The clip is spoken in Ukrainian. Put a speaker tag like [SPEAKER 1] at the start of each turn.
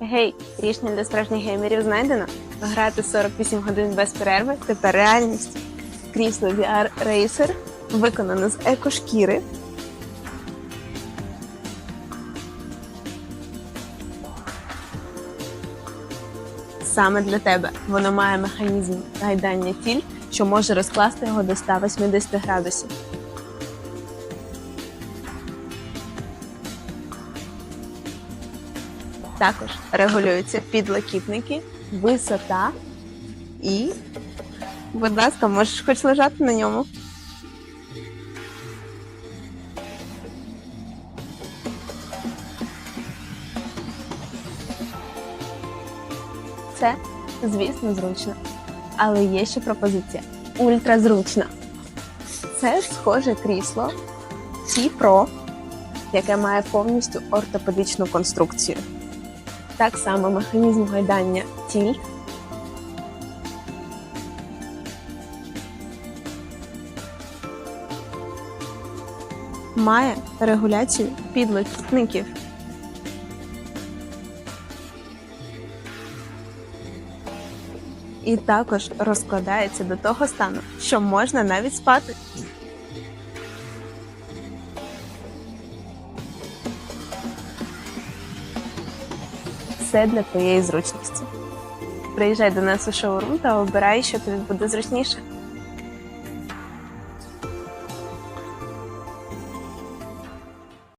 [SPEAKER 1] Гей, рішення для справжніх геймерів знайдено. Грати 48 годин без перерви тепер реальність. Крісло VR Racer виконано з екошкіри. Саме для тебе воно має механізм гайдання тіль, що може розкласти його до 180 градусів. Також регулюються підлокітники, висота і, будь ласка, можеш хоч лежати на ньому. Це, звісно, зручно. Але є ще пропозиція ультразручна. Це схоже крісло T Pro, яке має повністю ортопедичну конструкцію. Так само механізм гайдання тіль. Має регуляцію підлокітників. І також розкладається до того стану, що можна навіть спати. Все для твоєї зручності. Приїжджай до нас у шоурум та обирай, що тобі буде зручніше.